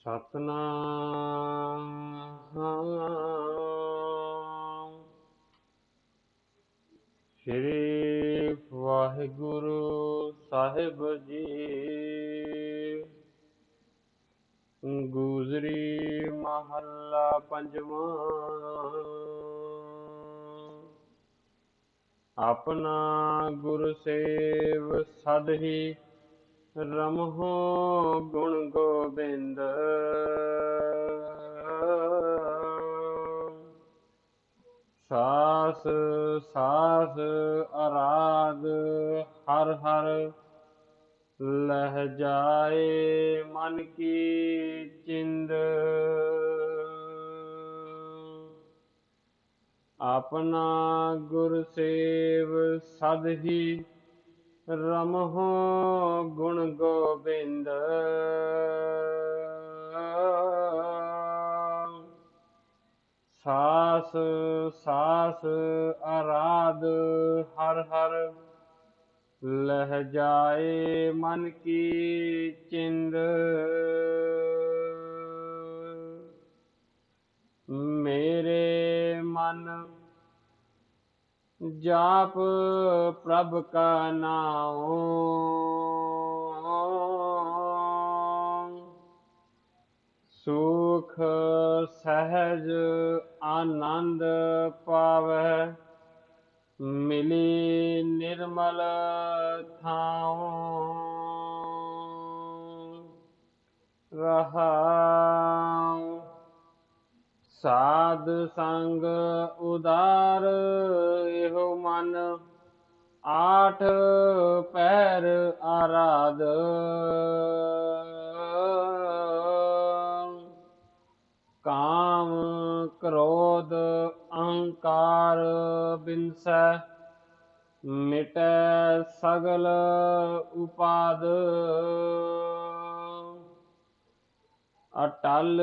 ਸਤਨਾਮ। ਸ੍ਰੀ ਵਾਹਿਗੁਰੂ ਸਾਹਿਬ ਜੀ। ਗੁਜ਼ਰੀ ਮਹੱਲਾ ਪੰਜਵਾਂ। ਆਪਣਾ ਗੁਰ ਸੇਵ ਸਦ ਹੀ ਰਮਹੁ ਗੁਣ ਗੋਬਿੰਦ। ਸਾਸ ਸਾਸ ਅਰਾਧ ਹਰ ਹਰ ਲਹਿ ਜਾਏ ਮਨ ਕੀ ਚਿੰਦ। ਆਪਣਾ ਗੁਰ ਸੇਵ ਸਦ ਹੀ ਰਮਹੁ ਸਾਸ ਸਾਸ ਅਰਾਧ ਹਰ ਹਰ। ਲਹਿ ਜਾਏ ਮਨ ਕੀ ਚਿੰਦ। ਮੇਰੇ ਮਨ ਜਾਪ ਪ੍ਰਭ ਕਾ ਨਾਉ। ਸੁਖ ਸਹਿਜ ਆਨੰਦ ਪਾਵੈ ਮਿਲੀ ਨਿਰਮਲ ਥਾਉ। ਰਹਾਉ। ਸਾਧ ਸੰਗ ਉਦਾਰ, ਇਹੋ ਮਨ। ਆਠ ਪੈਰ ਆਰਾਧ। ਕਾਮ ਬਿਨਸੈ, ਮਿਟੈ ਸਗਲ ਉਪਾਦ। ਅਟਲ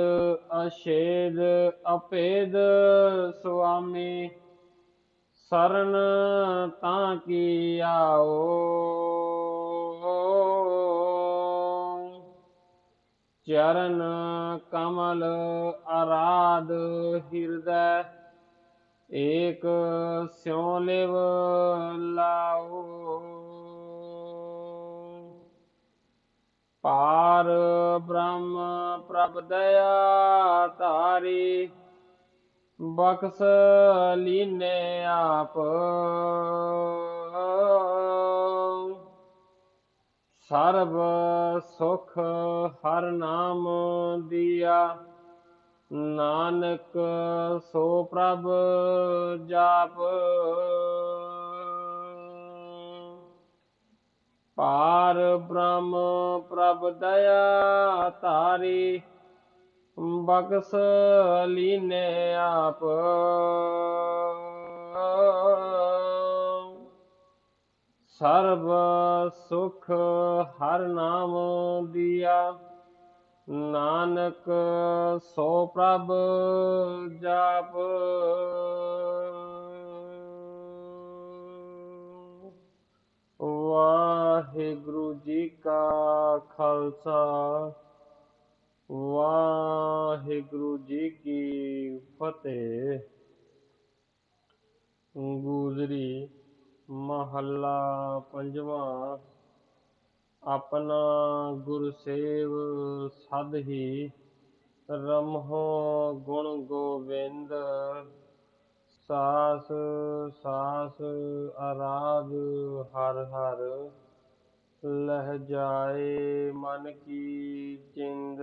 ਅਛੇਦ ਅਪੇਦ ਸੁਆਮੀ, ਸਰਨ ਤਾਂ ਕੀ ਆਓ। ਚਰਨ ਕਮਲ ਅਰਾਧ ਹਿਰਦੈ ਏਕ ਸਿਉ ਲਿਵ ਲਾਓ। ਪਾਰ ਬ੍ਰਹਮ ਪ੍ਰਭ ਦਇਆ ਧਾਰੀ, ਬਖਸ ਲੀਨੇ ਆਪ। ਸਰਬ ਸੁਖ ਹਰ ਨਾਮ ਦੀਆ। ਨਾਨਕ ਸੋ ਪ੍ਰਭ ਜਾਪ। ਪਾਰ ਬ੍ਰਹਮ ਪ੍ਰਭ ਦਇਆ ਧਾਰੀ, ਬਖਸ ਲੀਨੇ ਆਪ। ਸਰਬ ਸੁਖ ਹਰ ਨਾਮ ਦਿਆ। ਨਾਨਕ ਸੋ ਪ੍ਰਭ ਜਾਪ। ਵਾਹਿਗੁਰੂ ਜੀ ਕਾ ਖਾਲਸਾ, ਵਾਹਿਗੁਰੂ ਜੀ ਕੀ ਫਤਿਹ। ਗੁਜ਼ਰੀ ਮਹੱਲਾ ਪੰਜਵਾਂ ਆਪਣਾ ਗੁਰ ਸੇਵ ਸਦ ਹੀ ਰਮਹੁ ਗੁਣ ਗੋਬਿੰਦ, ਸਾਸ ਸਾਸ ਆਰਾਧ ਹਰ ਹਰ, ਲਹਿ ਜਾਏ ਮਨ ਕੀ ਚਿੰਦ